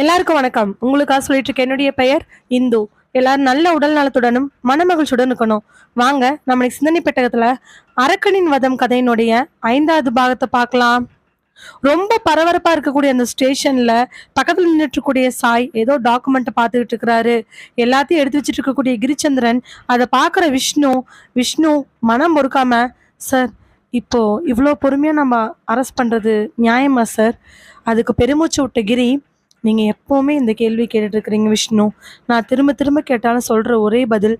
எல்லாருக்கும் வணக்கம். உங்களுக்காக சொல்லிட்டு இருக்க என்னுடைய பெயர் இந்து. எல்லாரும் நல்ல உடல் நலத்துடனும் மனமகிழ்ச்சியுடன் இருக்கணும். வாங்க நம்ம சிந்தனை பெட்டகத்துல அரக்கனின் வதம் கதையினுடைய ஐந்தாவது பாகத்தை பார்க்கலாம். ரொம்ப பரபரப்பா இருக்கக்கூடிய அந்த ஸ்டேஷன்ல பக்கத்துல நின்றுட்டு இருக்கக்கூடிய சாய் ஏதோ டாக்குமெண்ட்டை பார்த்துக்கிட்டு இருக்கிறாரு. எல்லாத்தையும் எடுத்து வச்சுட்டு இருக்கக்கூடிய கிரிச்சந்திரன் அதை பார்க்குற விஷ்ணு விஷ்ணு மனம் பொறுக்காம சார் இப்போ இவ்வளோ பொறுமையாக நம்ம அரெஸ்ட் பண்ணுறது நியாயமா சார்? அதுக்கு பெருமூச்சு விட்ட கிரி நீங்கள் எப்போவுமே இந்த கேள்வி கேட்டுட்டு இருக்கிறீங்க விஷ்ணு. நான் திரும்ப திரும்ப கேட்டாலும் சொல்கிற ஒரே பதில்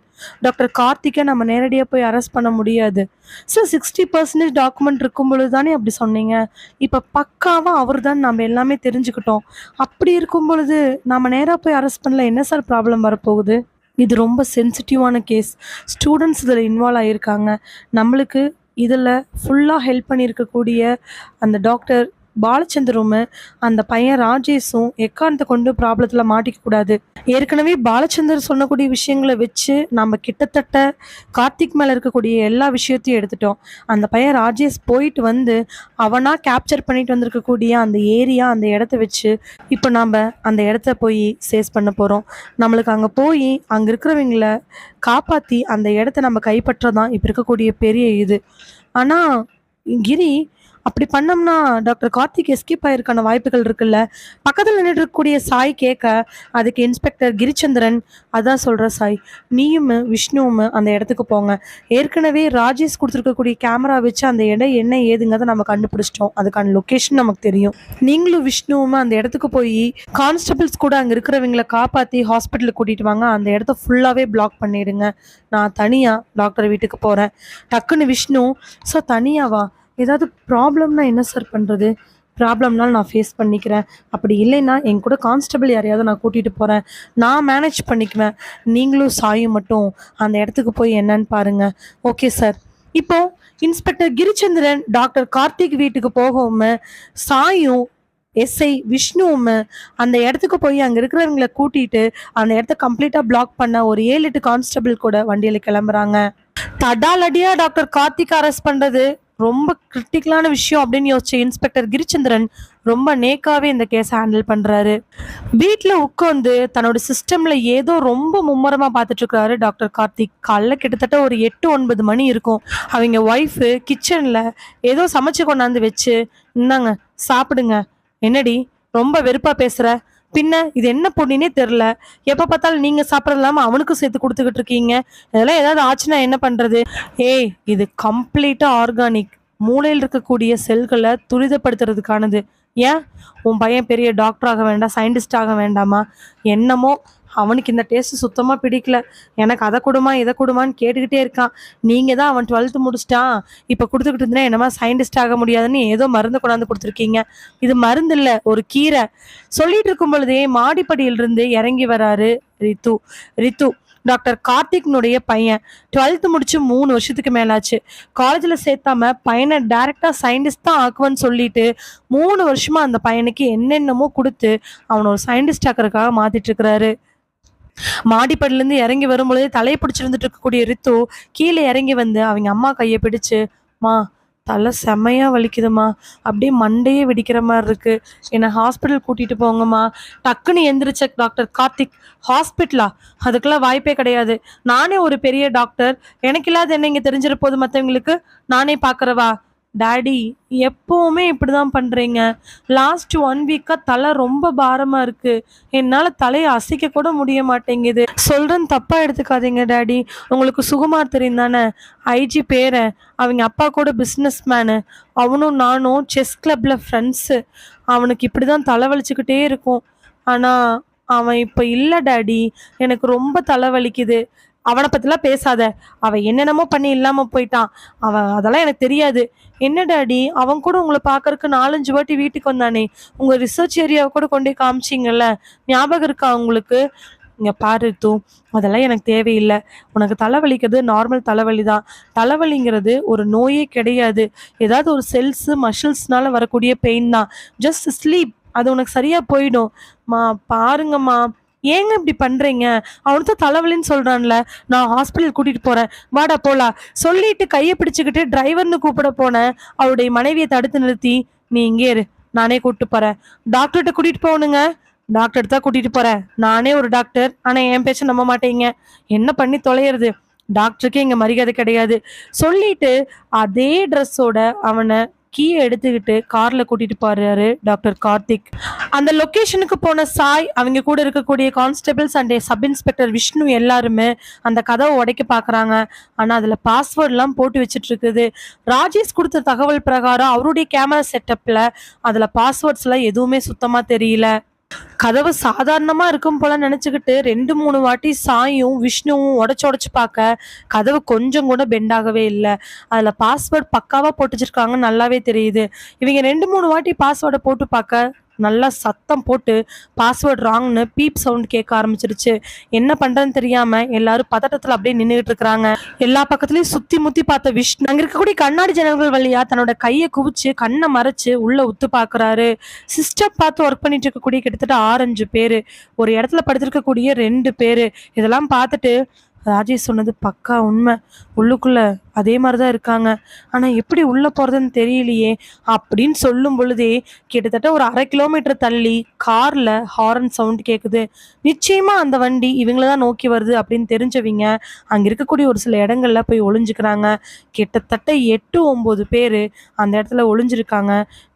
டாக்டர் கார்த்திகை நம்ம நேரடியாக போய் அரெஸ்ட் பண்ண முடியாது. ஸோ சிக்ஸ்டி பர்சன்டேஜ் டாக்குமெண்ட் இருக்கும் பொழுது தானே அப்படி சொன்னீங்க? இப்போ பக்காவாக அவர் தான் நம்ம எல்லாமே தெரிஞ்சுக்கிட்டோம். அப்படி இருக்கும் பொழுது நம்ம நேராக போய் அரெஸ்ட் பண்ணல என்ன சார் ப்ராப்ளம் வரப்போகுது? இது ரொம்ப சென்சிட்டிவான கேஸ் ஸ்டூடெண்ட்ஸ் இதில் இன்வால்வ் ஆகியிருக்காங்க நம்மளுக்கு இதில் ஃபுல்லாக ஹெல்ப் பண்ணியிருக்கக்கூடிய அந்த டாக்டர் பாலச்சந்தரும் அந்த பையன் ராஜேஷும் எக்காரணத்தை கொண்டு ப்ராப்ளத்தில் மாட்டிக்க கூடாது? ஏற்கனவே பாலச்சந்தர் சொன்னக்கூடிய விஷயங்களை வச்சு நம்ம கிட்டத்தட்ட கார்த்திக் மேலே இருக்கக்கூடிய எல்லா விஷயத்தையும் எடுத்துட்டோம். அந்த பையன் ராஜேஷ் போயிட்டு வந்து அவனாக கேப்சர் பண்ணிட்டு வந்திருக்கக்கூடிய அந்த ஏரியா அந்த இடத்த வச்சு இப்போ நாம் அந்த இடத்த போய் சேஸ் பண்ண போகிறோம் நம்மளுக்கு அங்கே போய் அங்கே இருக்கிறவங்கள காப்பாற்றி அந்த இடத்த நம்ம கைப்பற்றதான் இப்போ இருக்கக்கூடிய பெரிய இது. ஆனால் கிரி அப்படி பண்ணோம்னா டாக்டர் கார்த்திக் எஸ்கேப் ஆயிருக்கான வாய்ப்புகள் இருக்குல்ல? பக்கத்தில் நின்று இருக்கக்கூடிய சாய் கேட்க அதுக்கு இன்ஸ்பெக்டர் கிரிச்சந்திரன் அதான் சொல்கிற சாய். நீயும் விஷ்ணுவும் அந்த இடத்துக்கு போங்க. ஏற்கனவே ராஜேஷ் கொடுத்துருக்கக்கூடிய கேமரா வச்சு அந்த இடம் என்ன ஏதுங்கிறத நம்ம கண்டுபிடிச்சிட்டோம். அதுக்கான லொக்கேஷன் நமக்கு தெரியும். நீங்களும் விஷ்ணுவும் அந்த இடத்துக்கு போய் கான்ஸ்டபிள்ஸ் கூட அங்கே இருக்கிறவங்களை காப்பாற்றி ஹாஸ்பிட்டலுக்கு கூட்டிகிட்டு வாங்க. அந்த இடத்த ஃபுல்லாகவே பிளாக் பண்ணிடுங்க. நான் தனியாக டாக்டர் வீட்டுக்கு போகிறேன் டக்குன்னு விஷ்ணு சார் தனியாவா ஏதாவது ப்ராப்ளம்னா என்ன சார் பண்ணுறது ப்ராப்ளம்னாலும் நான் ஃபேஸ் பண்ணிக்கிறேன். அப்படி இல்லைன்னா என் கூட கான்ஸ்டபிள் யாரையாவது நான் கூட்டிகிட்டு போகிறேன் நான் மேனேஜ் பண்ணிக்குவேன். நீங்களும் சாயும் மட்டும். அந்த இடத்துக்கு போய் என்னன்னு பாருங்கள் ஓகே சார் இப்போ இன்ஸ்பெக்டர் கிரிச்சந்திரன் டாக்டர் கார்த்திக் வீட்டுக்கு போகவும் சாயும் எஸ்ஐ விஷ்ணுவும் அந்த இடத்துக்கு போய் அங்கே இருக்கிறவங்கள கூட்டிட்டு அந்த இடத்த கம்ப்ளீட்டாக பிளாக் பண்ண ஒரு ஏழு எட்டு கான்ஸ்டபிள் கூட வண்டியில் கிளம்புறாங்க. தடாலடியாக டாக்டர் கார்த்திக் அரெஸ்ட் பண்ணுறது ரொம்ப கிரிட்டிக்கலான விஷயம் அப்படின்னு யோசிச்ச இன்ஸ்பெக்டர் கிரிச்சந்திரன் ரொம்ப நேக்காவே இந்த கேஸை ஹேண்டில் பண்றாரு. வீட்டில் உட்காந்து தன்னோட சிஸ்டம்ல ஏதோ ரொம்ப மும்முரமா பார்த்துட்டு இருக்காரு டாக்டர் கார்த்திக். காலைல கிட்டத்தட்ட ஒரு எட்டு ஒன்பது மணி இருக்கும். அவங்க ஒய்ஃபு கிச்சன்ல ஏதோ சமைச்சு கொண்டாந்து வச்சு இந்தாங்க சாப்பிடுங்க. என்னடி ரொம்ப வெறுப்பா பேசுற? பின்ன இது என்ன பொண்ணுனே தெரில எப்போ பார்த்தாலும் நீங்கள் சாப்பிட்றது இல்லாமல் அவனுக்கும் சேர்த்து கொடுத்துக்கிட்டு இருக்கீங்க. இதெல்லாம் ஏதாவது ஆச்சுன்னா என்ன பண்ணுறது ஏய் இது கம்ப்ளீட்டாக ஆர்கானிக் மூளையில் இருக்கக்கூடிய செல்களை துரிதப்படுத்துறதுக்கானது. ஏன்? உன் பையன் பெரிய டாக்டர் ஆக வேண்டாம் சயின்டிஸ்ட் ஆக வேண்டாமா? என்னமோ அவனுக்கு இந்த டேஸ்ட் சுத்தமாக பிடிக்கல. எனக்கு அதை கொடுமா இதை கொடுமான்னு கேட்டுக்கிட்டே இருக்கான். நீங்கள் தான் அவன் டுவெல்த்து முடிச்சிட்டான். இப்போ கொடுத்துக்கிட்டு இருந்தா என்னமா சயின்டிஸ்ட் ஆக முடியாதுன்னு ஏதோ மருந்து கொண்டாந்து கொடுத்துருக்கீங்க. இது மருந்து இல்லை ஒரு கீரை. சொல்லிட்டு இருக்கும் பொழுதே மாடிப்படியிலிருந்து இறங்கி வராரு ரித்து. ரித்து டாக்டர் கார்த்திக்னுடைய பையன். டுவெல்த்து முடிச்சு மூணு வருஷத்துக்கு மேலாச்சு. காலேஜில் சேர்த்தாம பையனை டைரெக்டாக சயின்டிஸ்ட் தான் ஆக்குவேன்னு சொல்லிட்டு மூணு வருஷமா அந்த பையனுக்கு என்னென்னமோ கொடுத்து அவனை ஒரு சயின்டிஸ்ட் ஆக்கிறதுக்காக மாத்திட்டு இருக்கிறாரு. மாடிப்படிலேருந்து இறங்கி வரும்பொழுது தலையை பிடிச்சிருந்துட்டு இருக்கக்கூடிய ரித்து கீழே இறங்கி வந்து அவங்க அம்மா கையை பிடிச்சு மா தலை செமையா வலிக்குதுமா அப்படியே மண்டையே வெடிக்கிற மாதிரி இருக்கு. என்னை ஹாஸ்பிட்டல் கூட்டிகிட்டு போங்கம்மா. டக்குன்னு எந்திரிச்ச டாக்டர் கார்த்திக் ஹாஸ்பிட்டலா அதுக்கெல்லாம் வாய்ப்பே கிடையாது. நானே ஒரு பெரிய டாக்டர் எனக்கு இல்லாத என்ன இங்கே தெரிஞ்சிட போது மற்றவங்களுக்கு நானே பார்க்குறவா? டாடி எப்பவுமே இப்படிதான் பண்றீங்க. லாஸ்ட் ஒன் வீக்கா தலை ரொம்ப பாரமா இருக்கு. என்னால தலையை அசைக்க கூட முடிய மாட்டேங்குது. சொல்றேன் தப்பா எடுத்துக்காதீங்க டாடி. உங்களுக்கு சுகுமார் தெரியும் தானே? ஐஜி பேரன் அவங்க அப்பா கூட பிஸ்னஸ் மேனு அவனும் நானும் செஸ் கிளப்ல ஃப்ரெண்ட்ஸு அவனுக்கு இப்படிதான் தலை வலிச்சுக்கிட்டே இருக்கும். ஆனா அவன் இப்போ இல்லை டாடி. எனக்கு ரொம்ப தலைவலிக்குது அவனை பற்றிலாம் பேசாத. அவன் என்னென்னமோ பண்ணி இல்லாமல் போயிட்டான். அவன் அதெல்லாம் எனக்கு தெரியாது. என்ன டாடி? அவன் கூட உங்களை பார்க்கறக்கு நாலஞ்சு வாட்டி வீட்டுக்கு வந்தானே. உங்கள் ரிசர்ச் ஏரியாவை கூட கொண்டு போய் காமிச்சிங்கல்ல? ஞாபகம் இருக்கா உங்களுக்கு? இங்கே பாரு தூ. அதெல்லாம் எனக்கு தேவையில்லை. உனக்கு தலைவலிக்கிறது நார்மல் தலைவலி தான் தலைவலிங்கிறது ஒரு நோயே கிடையாது. ஏதாவது ஒரு செல்ஸு மசில்ஸ்னால வரக்கூடிய பெயின் தான். ஜஸ்ட் ஸ்லீப் அது உனக்கு சரியாக போயிடும். மா பாருங்கம்மா. ஏங்க இப்படி பண்றீங்க? அவனுக்கு தான் தலைவலின்னு சொல்றான்ல. நான் ஹாஸ்பிட்டல் கூட்டிட்டு போறேன். வாடா போலாம். சொல்லிட்டு கையை பிடிச்சுக்கிட்டு டிரைவர்னு கூப்பிட போனேன். அவருடைய மனைவியை தடுத்து நிறுத்தி நீ இங்கே இரு. நானே கூப்பிட்டு போறேன். டாக்டர்கிட்ட கூட்டிட்டு போகணுங்க. டாக்டர் தான் கூட்டிட்டு போறேன். நானே ஒரு டாக்டர் ஆனா என் பேச்ச நம்ப மாட்டீங்க. என்ன பண்ணி தொலையிறது? டாக்டருக்கே இங்க மரியாதை கிடையாது. சொல்லிட்டு அதே ட்ரெஸ்ஸோட அவனை கீயை எடுத்துக்கிட்டு கார்ல கூட்டிட்டு போறாரு டாக்டர் கார்த்திக். அந்த லொக்கேஷனுக்கு போன சாய் அவங்க கூட இருக்கக்கூடிய constables and sub inspector Vishnu எல்லாருமே அந்த கதவை உடைக்க பாக்குறாங்க. ஆனா அதுல பாஸ்வேர்ட்லாம் போட்டு வச்சுட்டு இருக்குது ராஜேஷ் கொடுத்த தகவல் பிரகாரம் அவருடைய கேமரா செட்டப்ல அதுல பாஸ்வேர்ட்ஸ்லாம் எதுவுமே சுத்தமா தெரியல. கதவு சாதாரணமா இருக்கும் போல நினைச்சுக்கிட்டு ரெண்டு மூணு வாட்டி சாயும் விஷ்ணுவும் உடச்சு உடச்சு பார்க்க கதவு கொஞ்சம் கூட பெண்ட் ஆகவே இல்லை. அதுல பாஸ்வேர்ட் பக்காவா போட்டு வச்சிருக்காங்க நல்லாவே தெரியுது. இவங்க ரெண்டு மூணு வாட்டி பாஸ்வேர்டை போட்டு பார்க்க நல்லா சத்தம் போட்டு பாஸ்வேர்ட் ராங்னு பீப் சவுண்ட் கேட்க ஆரம்பிச்சிருச்சு. என்ன பண்ணுறதுன்னு தெரியாமல் எல்லாரும் பதட்டத்தில் அப்படியே நின்றுட்டு இருக்கிறாங்க. எல்லா பக்கத்துலேயும் சுற்றி முத்தி பார்த்த விஷ்ணு அங்கே இருக்கக்கூடிய கண்ணாடி ஜன்னல்கள் வழியாக தன்னோட கையை குவிச்சு கண்ணை மறைச்சு உள்ளே உத்து பார்க்குறாரு. சிஸ்டம் பார்த்து ஒர்க் பண்ணிட்டு இருக்கக்கூடிய கிட்டத்தட்ட ஆரஞ்சு பேர். ஒரு இடத்துல படுத்திருக்கக்கூடிய ரெண்டு பேர். இதெல்லாம் பார்த்துட்டு ராஜேஷ் சொன்னது பக்கா உண்மை. உள்ளுக்குள்ளே அதே மாதிரி தான் இருக்காங்க. ஆனால் எப்படி உள்ளே போகிறதுன்னு தெரியலையே. அப்படின்னு சொல்லும் பொழுதே கிட்டத்தட்ட ஒரு அரை கிலோமீட்டர் தள்ளி காரில் ஹாரன் சவுண்ட் கேட்குது நிச்சயமாக அந்த வண்டி இவங்கள தான் நோக்கி வருது அப்படின்னு தெரிஞ்சவங்க அங்கே இருக்கக்கூடிய ஒரு சில இடங்கள்ல போய் ஒளிஞ்சுக்கிறாங்க. கிட்டத்தட்ட எட்டு ஒம்பது பேர் அந்த இடத்துல ஒளிஞ்சிருக்காங்க.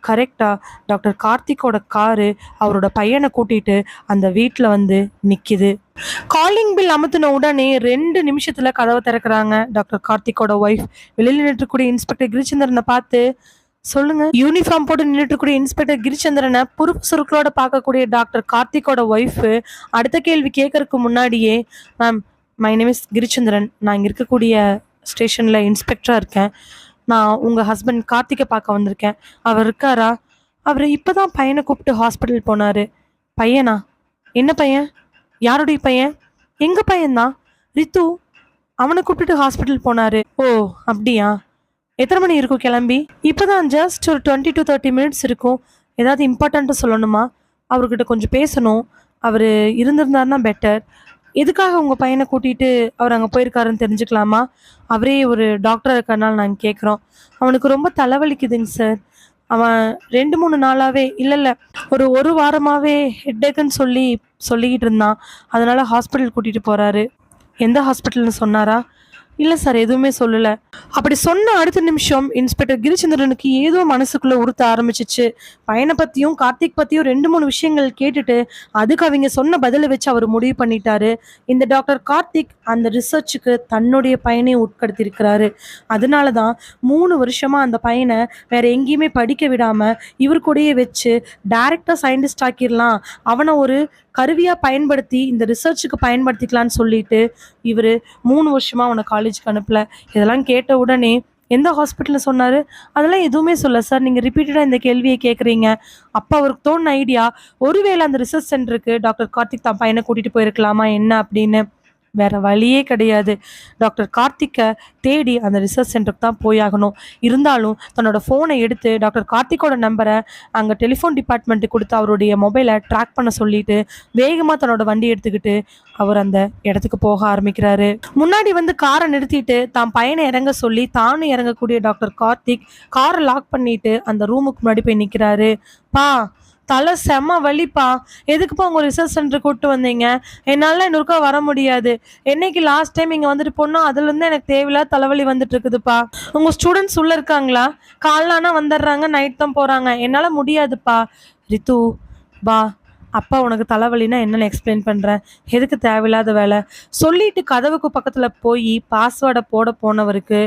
கரெக்டாக டாக்டர் கார்த்திக்கோட காரு அவரோட பையனை கூட்டிட்டு அந்த வீட்டில் வந்து நிற்கிது காலிங் பில் அமுத்தின உடனே ரெண்டு நிமிஷத்தில் கதவை திறக்கிறாங்க டாக்டர் கார்த்திக்கோட ஒய்ஃப் வெளியில நின்றுக்கூடிய இன்ஸ்பெக்டர் கிரிச்சந்திரனை பார்த்து சொல்லுங்க. யூனிஃபார்ம் போட்டு நின்றுட்டு இன்ஸ்பெக்டர் கிரிச்சந்திரனை புறுப்பு சுருக்களோட பார்க்கக்கூடிய டாக்டர் கார்த்திக்கோட ஒய்ஃப் அடுத்த கேள்வி கேட்கறதுக்கு முன்னாடியே ma'am my name is Girichandran. நான் இங்க இருக்கக்கூடிய ஸ்டேஷன்ல இன்ஸ்பெக்டராக இருக்கேன். நான் உங்க ஹஸ்பண்ட் கார்த்திகை பார்க்க வந்திருக்கேன். அவர் இருக்காரா? அவர் இப்பதான் பையனை கூப்பிட்டு ஹாஸ்பிட்டல் போனாரு. பையனா? என்ன பையன்? யாருடைய பையன்? எங்க பையன்தான் ரித்து அவனை கூப்பிட்டுட்டு ஹாஸ்பிட்டல் போனாரு. ஓ அப்படியா? எத்தனை மணி இருக்கும் கிளம்பி? இப்போதான் ஜஸ்ட் ஒரு டுவெண்ட்டி டு தேர்ட்டி மினிட்ஸ் இருக்கும். ஏதாவது இம்பார்ட்டண்ட்டாக சொல்லணுமா? அவர்கிட்ட கொஞ்சம் பேசணும். அவர் இருந்திருந்தாருன்னா பெட்டர் எதுக்காக உங்கள் பையனை கூட்டிகிட்டு அவர் அங்கே போயிருக்காருன்னு தெரிஞ்சுக்கலாமா? அவரே ஒரு டாக்டராக இருக்கறனால நாங்கள் கேட்குறோம் அவனுக்கு ரொம்ப தலைவலிக்குதுங்க சார் அவன் ரெண்டு மூணு நாளாகவே இல்லை இல்லை ஒரு ஒரு வாரமாகவே ஹெட்டேக்குன்னு சொல்லி சொல்லிக்கிட்டு இருந்தான். அதனால் ஹாஸ்பிட்டல் கூட்டிகிட்டு போகிறாரு எந்த ஹாஸ்பிட்டல்னு சொன்னாரா? இல்லை சார் எதுவுமே சொல்லலை. அப்படி சொன்ன அடுத்த நிமிஷம் இன்ஸ்பெக்டர் கிரிச்சந்திரனுக்கு ஏதோ மனசுக்குள்ளே உறுத்த ஆரம்பிச்சிச்சு. பையனை பற்றியும் கார்த்திக் பற்றியும் ரெண்டு மூணு விஷயங்கள் கேட்டுட்டு அதுக்கு அவங்க சொன்ன பதிலை வச்சு அவர் முடிவு பண்ணிட்டாரு. இந்த டாக்டர் கார்த்திக் அந்த ரிசர்ச்சுக்கு தன்னுடைய பையனை உட்படுத்தியிருக்கிறாரு. அதனால தான் மூணு வருஷமாக அந்த பையனை வேற எங்கேயுமே படிக்க விடாமல் இவர் கூடயே வச்சு டேரெக்டாக சயின்டிஸ்ட் ஆக்கிடலாம் அவனை ஒரு கருவியாக பயன்படுத்தி இந்த ரிசர்ச்சுக்கு பயன்படுத்திக்கலான்னு சொல்லிட்டு இவர் மூணு வருஷமாக அவனை காலேஜுக்கு அனுப்பல. இதெல்லாம் கேட்ட உடனே எந்த ஹாஸ்பிட்டலில் சொன்னார்? அதெல்லாம் எதுவுமே சொல்ல சார் நீங்கள் ரிப்பீட்டடாக இந்த கேள்வியை கேட்குறீங்க அப்போ அவருக்கு தோணுன ஐடியா ஒருவேளை அந்த ரிசர்ச் சென்டருக்கு டாக்டர் கார்த்திக் தான் பையனை கூட்டிகிட்டு போயிருக்கலாமா என்ன அப்படின்னு வேற வழியே கிடையாது. டாக்டர் கார்த்திக்கை தேடி அந்த ரிசர்ச் சென்டருக்கு தான் போயாகணும். இருந்தாலும் தன்னோட ஃபோனை எடுத்து டாக்டர் கார்த்திக்கோட நம்பரை அங்கே டெலிஃபோன் டிபார்ட்மெண்ட்டு கொடுத்து அவருடைய மொபைலை ட்ராக் பண்ண சொல்லிட்டு வேகமாக தன்னோட வண்டி எடுத்துக்கிட்டு அவர் அந்த இடத்துக்கு போக ஆரம்பிக்கிறாரு. முன்னாடி வந்து காரை நிறுத்திட்டு தான் பையனை இறங்க சொல்லி தானும் இறங்கக்கூடிய டாக்டர் கார்த்திக் காரை லாக் பண்ணிட்டு அந்த ரூமுக்கு முன்னாடி போய் நிற்கிறாரு பா தலை செம்ம வலிப்பா. எதுக்குப்பா உங்கள் ரிசர்ச் சென்டர் கூப்பிட்டு வந்தீங்க? என்னால் இன்னொருக்கா வர முடியாது. என்னைக்கு லாஸ்ட் டைம் இங்கே வந்துட்டு போனோம் அதுலேருந்து எனக்கு தேவையில்லாத தலைவலி வந்துட்டு இருக்குதுப்பா. உங்கள் ஸ்டூடெண்ட்ஸ் உள்ளே இருக்காங்களா? காலானா வந்துடுறாங்க நைட் தான் போகிறாங்க என்னால் முடியாதுப்பா. ரித்து பா அப்பா உனக்கு தலைவலினா என்னென்னு எக்ஸ்பிளைன் பண்ணுறேன் எதுக்கு தேவையில்லாத வேலை? சொல்லிட்டு கதவுக்கு பக்கத்தில் போய் பாஸ்வேர்டை போட போனவருக்கு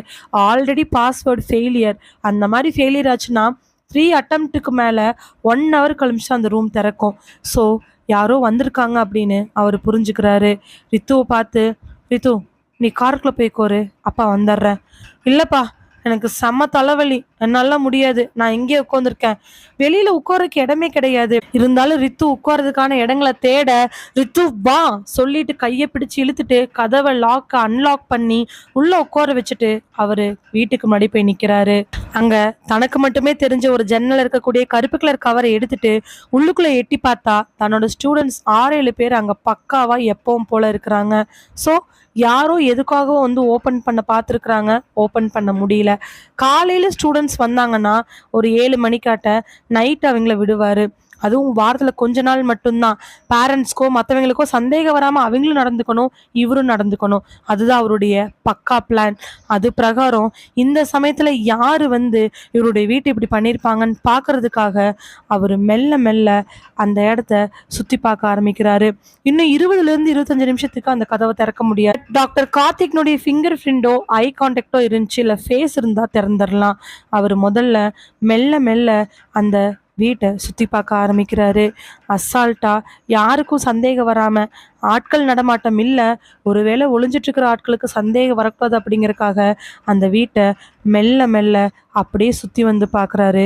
ஆல்ரெடி பாஸ்வேர்டு ஃபெயிலியர் அந்த மாதிரி ஃபெயிலியர் ஆச்சுன்னா த்ரீ அட்டம்ப்ட்டுக்கு மேலே ஒன் ஹவர் கழிச்சு அந்த ரூம் திறக்கும். ஸோ யாரோ வந்திருக்காங்க அப்படின்னு அவர் புரிஞ்சுக்கிறாரு. ரித்துவை பார்த்து ரித்து நீ காருக்குள்ளே போய்க்கோரு அப்பா வந்துடுறேன். இல்லைப்பா எனக்கு செம்ம தலைவலி. என்னால முடியாது. நான் இங்கே உட்காந்துருக்கேன் வெளியில உட்காரக்கு இடமே கிடையாது. இருந்தாலும் ரித்து உட்காரதுக்கான இடங்களை தேட ரித்து வா சொல்லிட்டு கையை பிடிச்சு இழுத்துட்டு கதவை லாக் அன்லாக் பண்ணி உள்ள உட்கார வச்சுட்டு அவரு வீட்டுக்கு முன்னாடி போய் நிக்கிறாரு. அங்க தனக்கு மட்டுமே தெரிஞ்ச ஒரு ஜன்னல் இருக்கக்கூடிய கருப்பு கலர் கவரை எடுத்துட்டு உள்ளுக்குள்ள எட்டி பார்த்தா தன்னோட ஸ்டூடெண்ட்ஸ் ஆறு ஏழு பேர் அங்க பக்காவா எப்பவும் போல இருக்கிறாங்க. ஸோ யாரோ எதுக்காகவோ வந்து ஓப்பன் பண்ண பார்த்துருக்குறாங்க. ஓப்பன் பண்ண முடியல. காலையில ஸ்டூடெண்ட்ஸ் வந்தாங்கன்னா ஒரு ஏழு மணிக்காட்ட நைட் அவங்கள விடுவார். அதுவும் வாரத்தில் கொஞ்ச நாள் மட்டும்தான். பேரண்ட்ஸ்க்கோ மற்றவங்களுக்கோ சந்தேகம் வராமல் அவங்களும் நடந்துக்கணும் இவரும் நடந்துக்கணும். அதுதான் அவருடைய பக்கா பிளான் அது பிரகாரம் இந்த சமயத்தில் யார் வந்து இவருடைய வீட்டை இப்படி பண்ணியிருப்பாங்கன்னு பார்க்கறதுக்காக அவர் மெல்ல மெல்ல அந்த இடத்த சுற்றி பார்க்க ஆரம்பிக்கிறாரு. இன்னும் இருபதுலேருந்து இருபத்தஞ்சு நிமிஷத்துக்கு அந்த கதவை திறக்க முடியாது. டாக்டர் கார்த்திக்னுடைய ஃபிங்கர் பிரிண்டோ ஐ கான்டாக்டோ இருந்துச்சு இல்லை ஃபேஸ் இருந்தால் திறந்துடலாம். அவர் முதல்ல மெல்ல மெல்ல அந்த வீட்டை சுற்றி பார்க்க ஆரம்பிக்கிறாரு. அசால்ட்டா யாருக்கும் சந்தேகம் வராம ஆட்கள் நடமாட்டம் இல்லை. ஒருவேளை ஒளிஞ்சிட்டு இருக்கிற ஆட்களுக்கு சந்தேகம் வரக்கூடாது அப்படிங்கிறக்காக அந்த வீட்டை மெல்ல மெல்ல அப்படியே சுற்றி வந்து பார்க்குறாரு.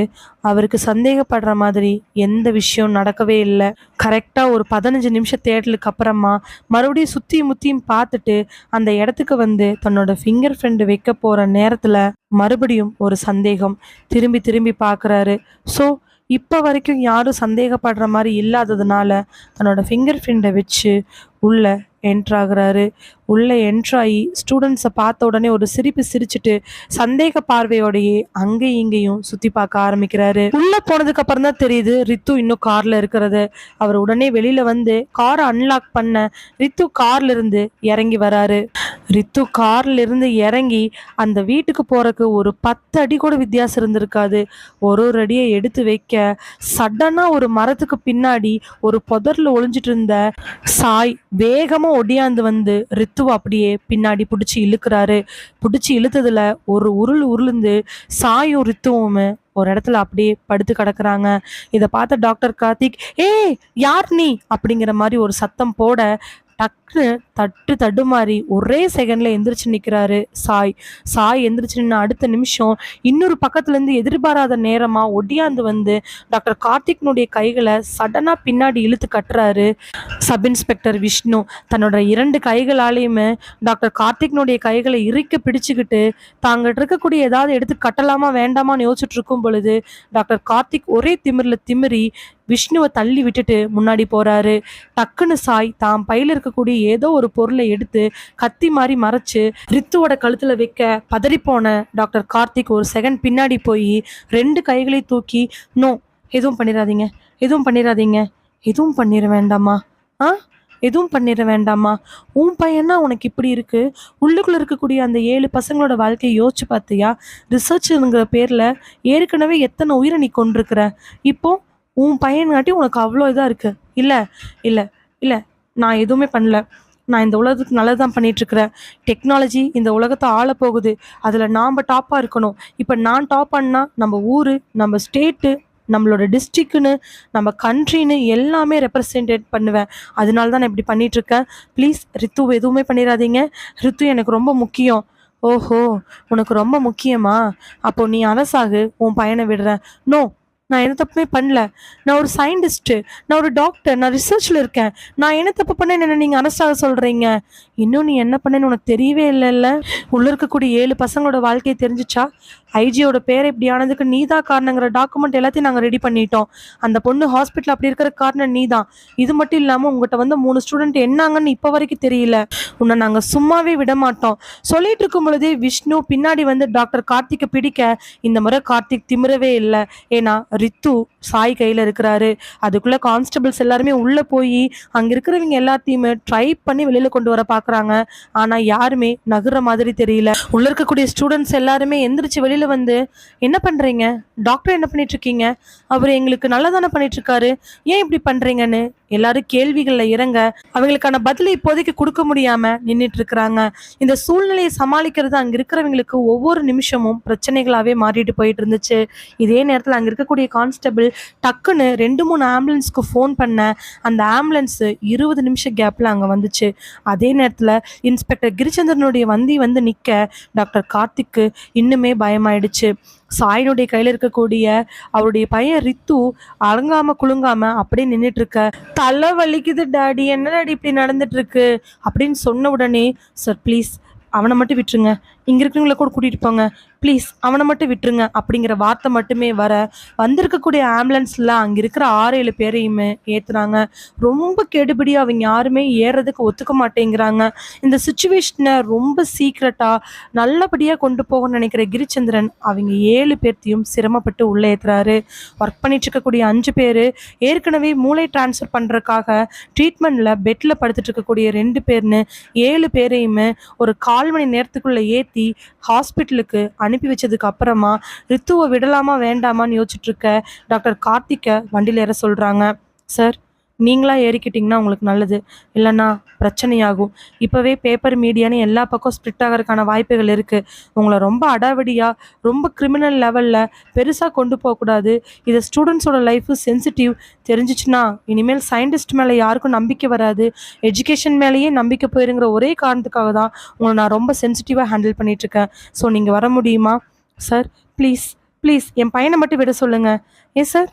அவருக்கு சந்தேகப்படுற மாதிரி எந்த விஷயம் நடக்கவே இல்லை. கரெக்டாக ஒரு பதினஞ்சு நிமிஷம் தேடலுக்கு அப்புறமா மறுபடியும் சுற்றியும் முத்தியும் பார்த்துட்டு அந்த இடத்துக்கு வந்து தன்னோட ஃபிங்கர் ஃப்ரெண்டு வைக்க போகிற நேரத்தில் மறுபடியும் ஒரு சந்தேகம் திரும்பி திரும்பி பார்க்குறாரு. ஸோ இப்போ வரைக்கும் யாரும் சந்தேகப்படுற மாதிரி இல்லாததுனால தன்னோட ஃபிங்கர் பிரிண்டை வச்சு உள்ளே என்ட்ராகிறாரு உள்ளே என்ட்ராகி ஸ்டூடெண்ட்ஸை பார்த்த உடனே ஒரு சிரிப்பு சிரிச்சிட்டு சந்தேக பார்வையோடையே அங்கேயும் இங்கேயும் சுற்றி பார்க்க ஆரம்பிக்கிறாரு. உள்ளே போனதுக்கு அப்புறம் தான் தெரியுது ரித்து இன்னும் காரில் இருக்கிறது. அவர் உடனே வெளியில் வந்து காரை அன்லாக் பண்ண ரித்து கார்ல இருந்து இறங்கி வராரு. ரித்து கார்ல இருந்து இறங்கி அந்த வீட்டுக்கு போறதுக்கு ஒரு பத்து அடி கூட வித்தியாசம் இருந்திருக்காது. ஒரு ஒரு அடியை எடுத்து வைக்க சடனா ஒரு மரத்துக்கு பின்னாடி ஒரு புதர்ல ஒளிஞ்சிட்டு இருந்த சாய் வேகமா ஒடியாந்து வந்து ரித்துவை அப்படியே பின்னாடி பிடிச்சி இழுக்கிறாரு. பிடிச்சி இழுத்ததுல ஒரு உருள் உருளுந்து சாயும் ரித்துவும் ஒரு இடத்துல அப்படியே படுத்து கிடக்குறாங்க. இதை பார்த்த டாக்டர் கார்த்திக் ஏய் யார் நீ? அப்படிங்கிற மாதிரி ஒரு சத்தம் போட டக்குன்னு தட்டு தடுமாறி ஒரே செகண்ட்ல எந்திரிச்சு நிக்கிறாரு சாய். சாய் எந்திரிச்சு நின்று அடுத்த நிமிஷம் இன்னொரு பக்கத்துல இருந்து எதிர்பாராத நேரமா ஒடியாந்து வந்து டாக்டர் கார்த்திக்னுடைய கைகளை சடனா பின்னாடி இழுத்து கட்டுறாரு. சப் இன்ஸ்பெக்டர் விஷ்ணு தன்னோட இரண்டு கைகளாலேயுமே டாக்டர் கார்த்திக்னுடைய கைகளை இறுக்க பிடிச்சுக்கிட்டு தாங்கிட்ட இருக்கக்கூடிய ஏதாவது எடுத்து கட்டலாமா வேண்டாமான்னு யோசிச்சுட்டு இருக்கும் பொழுது டாக்டர் கார்த்திக் ஒரே திமிரில் திமிரி விஷ்ணுவை தள்ளி விட்டுட்டு முன்னாடி போறாரு. டக்குன்னு சாய் தாம் பையில இருக்கக்கூடிய ஏதோ ஒரு பொருளை எடுத்து கத்தி மாதிரி மறைச்சு ரித்துவோட கழுத்துல வைக்க பதறிப்போன டாக்டர் கார்த்திக் ஒரு செகண்ட் பின்னாடி போய் ரெண்டு கைகளை தூக்கி நோ எதுவும் பண்ணிடாதீங்க எதுவும் பண்ணிடாதீங்க எதுவும் பண்ணிட வேண்டாமா ஆ எதுவும் பண்ணிட வேண்டாமா உன் பையனா உனக்கு இப்படி இருக்கு? உள்ளுக்குள்ள இருக்கக்கூடிய அந்த ஏழு பசங்களோட வாழ்க்கையை யோசிச்சு பார்த்தியா? ரிசர்ச்ங்கிற பேர்ல ஏற்கனவே எத்தனை உயிரை நீ கொண்டிருக்கிற இப்போ உன் பையன்காட்டி உனக்கு அவ்வளோ இதாக இருக்குது இல்லை இல்லை இல்லை நான் எதுவுமே பண்ணல. நான் இந்த உலகத்துக்கு நல்லது தான் பண்ணிட்டு இருக்கிறேன் டெக்னாலஜி இந்த உலகத்தை ஆள போகுது அதில் நாம் டாப்பாக இருக்கணும். இப்போ நான் டாப் பண்ணால் நம்ம ஊர் நம்ம ஸ்டேட்டு நம்மளோட டிஸ்ட்ரிக்குன்னு நம்ம கண்ட்ரின்னு எல்லாமே ரெப்ரசன்டேட் பண்ணுவேன். அதனால தான் நான் இப்படி பண்ணிட்டு இருக்கேன் ப்ளீஸ் ரித்து எதுவுமே பண்ணிடாதீங்க. ரித்து எனக்கு ரொம்ப முக்கியம். ஓஹோ உனக்கு ரொம்ப முக்கியமா? அப்போ நீ அரசாகு உன் பையனை விடுறேன். நோ நான் என்ன தப்புமே பண்ணல. நான் ஒரு சயின்டிஸ்ட்டு நான் ஒரு டாக்டர் நான் ரிசர்ச்சில் இருக்கேன். நான் என்ன தப்பு பண்ணேன் என்ன நீங்கள் அரசாக சொல்கிறீங்க இன்னும் நீ என்ன பண்ணேன்னு உனக்கு தெரியவே இல்லைல்ல? உள்ள இருக்கக்கூடிய ஏழு பசங்களோட வாழ்க்கையை தெரிஞ்சிச்சா? ஐஜியோட பேர் இப்படி ஆனதுக்கு நீ தான் காரணங்கிற டாக்குமெண்ட் எல்லாத்தையும் நாங்கள் ரெடி பண்ணிட்டோம். அந்த பொண்ணு ஹாஸ்பிட்டல் அப்படி இருக்கிற காரணம் நீ தான் இது மட்டும் இல்லாமல் உங்கள்கிட்ட வந்து மூணு ஸ்டூடெண்ட் என்னாங்கன்னு இப்போ வரைக்கும் தெரியல. உன்னை நாங்கள் சும்மாவே விட மாட்டோம். சொல்லிட்டு இருக்கும் பொழுதே விஷ்ணு பின்னாடி வந்து டாக்டர் கார்த்திக்கை பிடிக்க இந்த முறை கார்த்திக் திமிரவே இல்லை. ஏன்னா ரித்து சாய் கையில் இருக்கிறாரு. அதுக்குள்ளே கான்ஸ்டபிள்ஸ் எல்லாருமே உள்ளே போய் அங்கே இருக்கிறவங்க எல்லாத்தையுமே ட்ரை பண்ணி வெளியில் கொண்டு வர பார்க்குறாங்க ஆனால் யாருமே நகுற மாதிரி தெரியல. உள்ள இருக்கக்கூடிய ஸ்டூடெண்ட்ஸ் எல்லாருமே எந்திரிச்சு வெளியில் வந்து என்ன பண்ணுறீங்க டாக்டர் என்ன பண்ணிட்டு இருக்கீங்க? அவர் எங்களுக்கு நல்லதானே பண்ணிட்டு இருக்காரு. ஏன் இப்படி பண்ணுறீங்கன்னு எல்லாரும் கேள்விகளில் இறங்க அவங்களுக்கான பதிலை இப்போதைக்கு கொடுக்க முடியாம நின்றுட்டு இருக்கிறாங்க. இந்த சூழ்நிலையை சமாளிக்கிறது அங்க இருக்கிறவங்களுக்கு ஒவ்வொரு நிமிஷமும் பிரச்சனைகளாவே மாறிட்டு போயிட்டு இருந்துச்சு. இதே நேரத்தில் அங்க இருக்கக்கூடிய கான்ஸ்டபிள் டக்குன்னு ரெண்டு மூணு ஆம்புலன்ஸ்க்கு ஃபோன் பண்ண அந்த ஆம்புலன்ஸ் இருபது நிமிஷம் கேப்ல அங்க வந்துச்சு. அதே நேரத்தில் இன்ஸ்பெக்டர் கிரிச்சந்திரனுடைய வந்தி வந்து நிக்க டாக்டர் கார்த்திக்கு இன்னுமே பயமாயிடுச்சு. சாயினுடைய கையில் இருக்கக்கூடிய அவருடைய பையன் ரித்து அலங்காம குலுங்காம அப்படியே நின்றுட்டு இருக்க தலை வலிக்குது டாடி என்ன டாடி இப்படி நடந்துட்டு இருக்கு அப்படின்னு சொன்ன உடனே சார் ப்ளீஸ் அவனை மட்டும் விட்டுருங்க. இங்கே இருக்கிறவங்கள கூட கூட்டிகிட்டு போங்க. ப்ளீஸ் அவனை மட்டும் விட்டுருங்க. அப்படிங்கிற வார்த்தை மட்டுமே வர வந்திருக்கக்கூடிய ஆம்புலன்ஸில் அங்கே இருக்கிற ஆறு ஏழு பேரையுமே ஏற்றுறாங்க ரொம்ப கெடுபிடி அவங்க யாருமே ஏறுறதுக்கு ஒத்துக்க மாட்டேங்கிறாங்க. இந்த சுச்சுவேஷனை ரொம்ப சீக்ரெட்டாக நல்லபடியாக கொண்டு போகணும்னு நினைக்கிற கிரிச்சந்திரன் அவங்க ஏழு பேர்த்தையும் சிரமப்பட்டு உள்ளே ஏற்றுறாரு ஒர்க் பண்ணிட்டு இருக்கக்கூடிய அஞ்சு பேர் ஏற்கனவே மூளை டிரான்ஸ்ஃபர் பண்ணுறதுக்காக ட்ரீட்மெண்ட்டில் பெட்டில் படுத்துட்டு இருக்கக்கூடிய ரெண்டு பேர்னு ஏழு பேரையுமே ஒரு கால் மணி நேரத்துக்குள்ளே ஏற்றி ஹாஸ்பிட்டலுக்கு அனுப்பி வச்சதுக்கு அப்புறமா ரித்துவை விடலாமா வேண்டாமான்னு யோசிச்சுட்டு இருக்க டாக்டர் கார்த்திக்கை வண்டியில் ஏற சொல்கிறாங்க சார் நீங்களாக ஏறிக்கிட்டிங்கன்னா உங்களுக்கு நல்லது. இல்லைன்னா பிரச்சனையாகும். இப்போவே பேப்பர் மீடியான்னு எல்லா பக்கம் ஸ்ப்ளிட் ஆகிறதுக்கான வாய்ப்புகள் இருக்குது உங்களை ரொம்ப அடாவடியாக ரொம்ப கிரிமினல் லெவலில் பெருசாக கொண்டு போகக்கூடாது இது ஸ்டூடெண்ட்ஸோட லைஃபு சென்சிட்டிவ் தெரிஞ்சிச்சுன்னா இனிமேல் சயின்டிஸ்ட் மேலே யாருக்கும் நம்பிக்கை வராது. எஜுகேஷன் மேலேயே நம்பிக்கை போயிருங்கிற ஒரே காரணத்துக்காக தான் உங்களை நான் ரொம்ப சென்சிட்டிவாக ஹேண்டில் பண்ணிகிட்ருக்கேன் ஸோ நீங்கள் வர முடியுமா? சார் ப்ளீஸ் ப்ளீஸ் என் பையனை மட்டும் விட சொல்லுங்கள் ஏன் சார்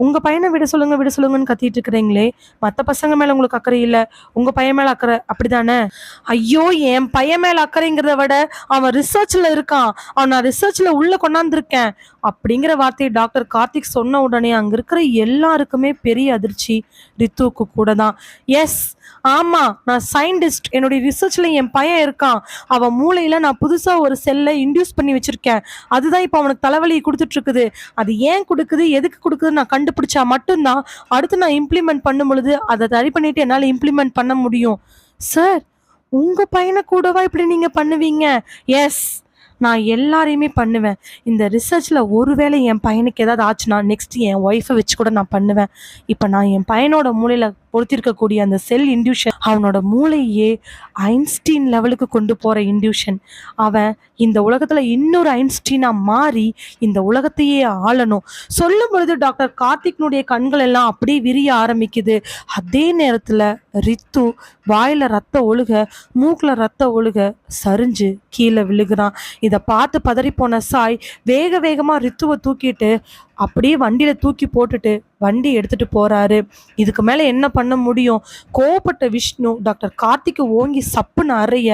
உங்கள் பையனை விட சொல்லுங்க விட சொல்லுங்கன்னு கத்திட்டு இருக்கிறீங்களே. மற்ற பசங்க மேலே உங்களுக்கு அக்கறை இல்லை. உங்கள் பையன் மேலே அக்கறை அப்படிதானே? ஐயோ என் பையன் மேலே அக்கறைங்கிறத விட அவன் ரிசர்ச்சில் இருக்கான். அவன் நான் ரிசர்ச்சில் உள்ளே கொண்டாந்துருக்கேன். அப்படிங்கிற வார்த்தையை டாக்டர் கார்த்திக் சொன்ன உடனே அங்கே இருக்கிற எல்லாருக்குமே பெரிய அதிர்ச்சி. ரித்துவுக்கு கூட தான். எஸ் ஆமாம் நான் சயின்டிஸ்ட் என்னுடைய ரிசர்ச்சில் என் பையன் இருக்கான். அவன் மூளையில் நான் புதுசாக ஒரு செல்லை இன்டியூஸ் பண்ணி வச்சுருக்கேன். அதுதான் இப்போ அவனுக்கு தலைவலி கொடுத்துட்டு இருக்குது. அது ஏன் கொடுக்குது எதுக்கு கொடுக்குதுன்னு நான் கண்டுபிடிச்சா மட்டும்தான் அடுத்து நான் இம்ப்ளிமெண்ட் பண்ணும் பொழுது அதை சரி பண்ணிட்டு என்னால் இம்ப்ளிமெண்ட் பண்ண முடியும். சார் உங்கள் பையனை கூடவா இப்படி நீங்கள் பண்ணுவீங்க? எஸ் நான் எல்லாரையுமே பண்ணுவேன். இந்த ரிசர்ச்சில் ஒருவேளை என் பையனுக்கு ஏதாவது ஆச்சுன்னா நெக்ஸ்ட் என் ஒய்ஃபை வச்சு கூட நான் பண்ணுவேன். இப்போ நான் என் பையனோட மூலையில் பொறுத்திருக்கக்கூடிய அந்த செல் இன்டியூஷன் அவனோட மூளையே ஐன்ஸ்டீன் லெவலுக்கு கொண்டு போகிற இன்டியூஷன் அவன் இந்த உலகத்தில் இன்னொரு ஐன்ஸ்டீனாக மாறி இந்த உலகத்தையே ஆளணும். சொல்லும் பொழுது டாக்டர் கார்த்திக்னுடைய கண்கள் எல்லாம் அப்படியே விரிய ஆரம்பிக்குது. அதே நேரத்தில் ரித்து வாயில் ரத்த ஒழுக மூக்கில் ரத்த ஒழுக சரிஞ்சு கீழே விழுகிறான். இதை பார்த்து பதறிப்போன சாய் வேக வேகமாக ரித்துவை தூக்கிட்டு அப்படியே வண்டியில் தூக்கி போட்டுட்டு வண்டி எடுத்துட்டு போறாரு. இதுக்கு மேலே என்ன பண்ண முடியும்? கோவப்பட்ட விஷ்ணு டாக்டர் கார்த்திக்கு ஓங்கி சப்புன்னு அறைய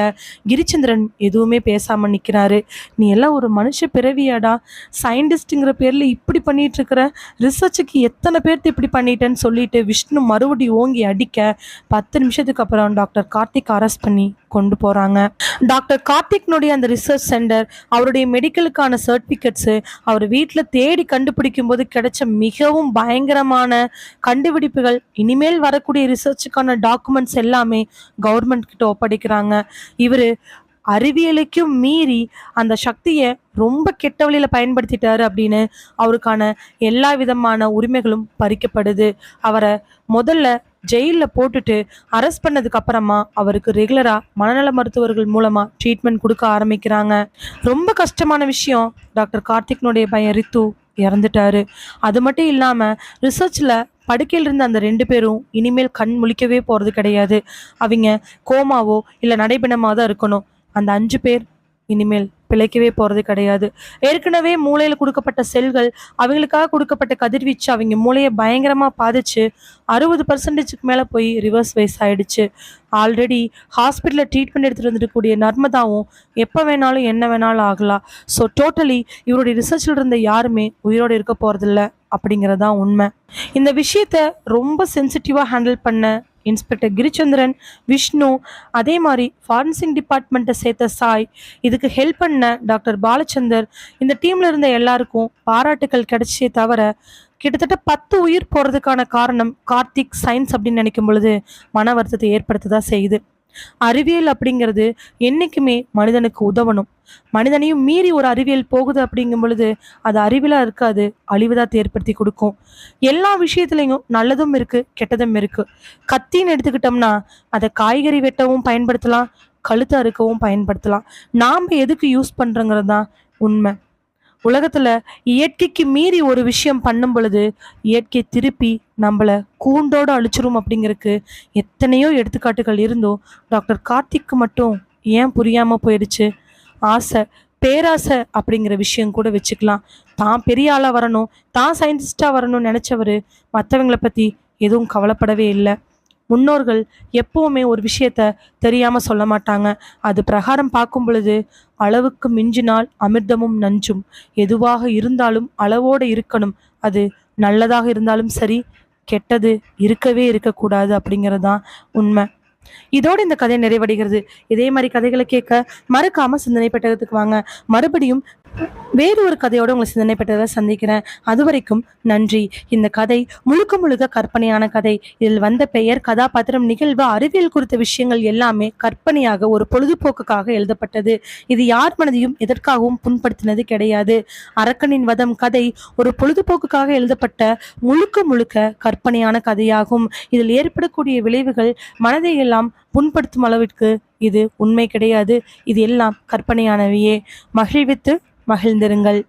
கிரிச்சந்திரன் எதுவுமே பேசாமல் நிற்கிறாரு நீ எல்லாம் ஒரு மனுஷ பிறவியாடா. சயின்டிஸ்ட்டுங்கிற பேரில் இப்படி பண்ணிட்டு இருக்கிற ரிசர்ச்சுக்கு எத்தனை பேர்த்து இப்படி பண்ணிட்டேன்னு சொல்லிட்டு விஷ்ணு மறுபடி ஓங்கி அடிக்க பத்து நிமிஷத்துக்கு அப்புறம் டாக்டர் கார்த்திக் அரெஸ்ட் பண்ணி கொண்டு போகிறாங்க டாக்டர் கார்த்திக்னுடைய அந்த ரிசர்ச் சென்டர் அவருடைய மெடிக்கலுக்கான சர்டிஃபிகேட்ஸு அவர் வீட்டில் தேடி கண்டுபிடி போது கிடைச்ச மிகவும் பயங்கரமான கண்டுபிடிப்புகள் இனிமேல் வரக்கூடிய ரிசர்ச்சுக்கான டாக்குமெண்ட்ஸ் எல்லாமே கவர்மெண்ட் கிட்ட ஒப்படைக்கிறாங்க. இவர் அறிவியலுக்கும் மீறி அந்த சக்தியை ரொம்ப கெட்ட வழியில் பயன்படுத்திட்டாரு அப்படின்னு அவருக்கான எல்லா விதமான உரிமைகளும் பறிக்கப்படுது. அவரை முதல்ல ஜெயிலில் போட்டுட்டு அரெஸ்ட் பண்ணதுக்கு அப்புறமா அவருக்கு ரெகுலராக மனநல மருத்துவர்கள் மூலமாக ட்ரீட்மெண்ட் கொடுக்க ஆரம்பிக்கிறாங்க. ரொம்ப கஷ்டமான விஷயம் டாக்டர் கார்த்திக்னுடைய பையன் ரித்து. இறந்துட்டாரு. அது மட்டும் இல்லாமல் ரிசர்ச்சில் படுக்கையில் இருந்த அந்த ரெண்டு பேரும் இனிமேல் கண் முழிக்கவே போகிறது கிடையாது. அவங்க கோமாவோ இல்லை நடைபெணமாக தான் இருக்கணும். அந்த அஞ்சு பேர் இனிமேல் பிழைக்கவே போகிறது கிடையாது. ஏற்கனவே மூளையில் கொடுக்கப்பட்ட செல்கள் அவங்களுக்காக கொடுக்கப்பட்ட கதிர்வீச்சு அவங்க மூளையை பயங்கரமாக பாதிச்சு அறுபது பர்சன்டேஜுக்கு மேலே போய் ரிவர்ஸ் வைஸ் ஆயிடுச்சு. ஆல்ரெடி ஹாஸ்பிட்டலில் ட்ரீட்மெண்ட் எடுத்துகிட்டு வந்துருக்கக்கூடிய நர்மதாவும் எப்போ வேணாலும் என்ன வேணாலும் ஆகலாம். ஸோ டோட்டலி இவருடைய ரிசர்ச்சில் இருந்த யாருமே உயிரோடு இருக்க போகிறதில்ல அப்படிங்கிறதான் உண்மை. இந்த விஷயத்த ரொம்ப சென்சிட்டிவாக ஹேண்டில் பண்ண இன்ஸ்பெக்டர் கிரிச்சந்திரன் விஷ்ணு அதே மாதிரி ஃபாரன்சிங் டிபார்ட்மெண்ட்டை சேர்த்த சாய் இதுக்கு ஹெல்ப் பண்ண டாக்டர் பாலச்சந்தர் இந்த டீம்ல இருந்த எல்லாருக்கும் பாராட்டுக்கள் கிடைச்சே தவிர கிட்டத்தட்ட பத்து உயிர் போகிறதுக்கான காரணம் கார்த்திக் சயின்ஸ் அப்படின்னு நினைக்கும் பொழுது மன வருத்தத்தை ஏற்படுத்த செய்யுது. அறிவியல் அப்படிங்கிறது என்றைக்குமே மனிதனுக்கு உதவணும். மனிதனையும் மீறி ஒரு அறிவியல் போகுது அப்படிங்கும் பொழுது அது அறிவிலாக இருக்காது அழிவுதான் ஏற்படுத்தி கொடுக்கும். எல்லா விஷயத்துலையும் நல்லதும் இருக்குது கெட்டதும் இருக்குது கத்தின்னு எடுத்துக்கிட்டோம்னா அதை காய்கறி வெட்டவும் பயன்படுத்தலாம் கழுத்து அறுக்கவும் பயன்படுத்தலாம். நாம் எதுக்கு யூஸ் பண்ணுறோங்கிறது தான் உண்மை. உலகத்தில் இயற்கைக்கு மீறி ஒரு விஷயம் பண்ணும் பொழுது இயற்கை திருப்பி நம்மளை கூண்டோடு அழிச்சிரும் அப்படிங்கிறதுக்கு எத்தனையோ எடுத்துக்காட்டுகள் இருந்தோ. டாக்டர் கார்த்திக்கு மட்டும் ஏன் புரியாமல் போயிடுச்சு? ஆசை பேராசை அப்படிங்கிற விஷயம் கூட வச்சுக்கலாம். தான் பெரிய ஆளாக வரணும் தான் சயின்டிஸ்டாக வரணும்னு நினச்சவர் மற்றவங்கள பற்றி எதுவும் கவலைப்படவே இல்லை. முன்னோர்கள் எப்பவுமே ஒரு விஷயத்த தெரியாம சொல்ல மாட்டாங்க. அது பிரகாரம் பார்க்கும் பொழுது அளவுக்கு மிஞ்சினால் அமிர்தமும் நஞ்சும். எதுவாக இருந்தாலும் அளவோடு இருக்கணும். அது நல்லதாக இருந்தாலும் சரி கெட்டது இருக்கவே இருக்கக்கூடாது அப்படிங்கிறது தான் உண்மை. இதோடு இந்த கதை நிறைவடைகிறது. இதே மாதிரி கதைகளை கேட்க மறக்காம சிந்தனை பெட்டகத்துக்கு வாங்க. மறுபடியும் வேறு ஒரு கதையோட உங்களை சிந்தனை பெற்றதை சந்திக்கிறேன். அது வரைக்கும் நன்றி. இந்த கதை முழுக்க முழுக்க கற்பனையான கதை. இதில் வந்த பெயர் கதாபாத்திரம் நிகழ்வு அறிவியல் குறித்த விஷயங்கள் எல்லாமே கற்பனையாக ஒரு பொழுதுபோக்குக்காக எழுதப்பட்டது. இது யார் மனதையும் எதற்காகவும் புண்படுத்தினது கிடையாது. அரக்கனின் வதம் கதை ஒரு பொழுதுபோக்குக்காக எழுதப்பட்ட முழுக்க முழுக்க கற்பனையான கதையாகும். இதில் ஏற்படக்கூடிய விளைவுகள் மனதை எல்லாம் புண்படுத்தும் அளவிற்கு இது உண்மை கிடையாது. இது எல்லாம் கற்பனையானவையே. மகிழ்வித்து மகிழ்ந்திருங்கள்.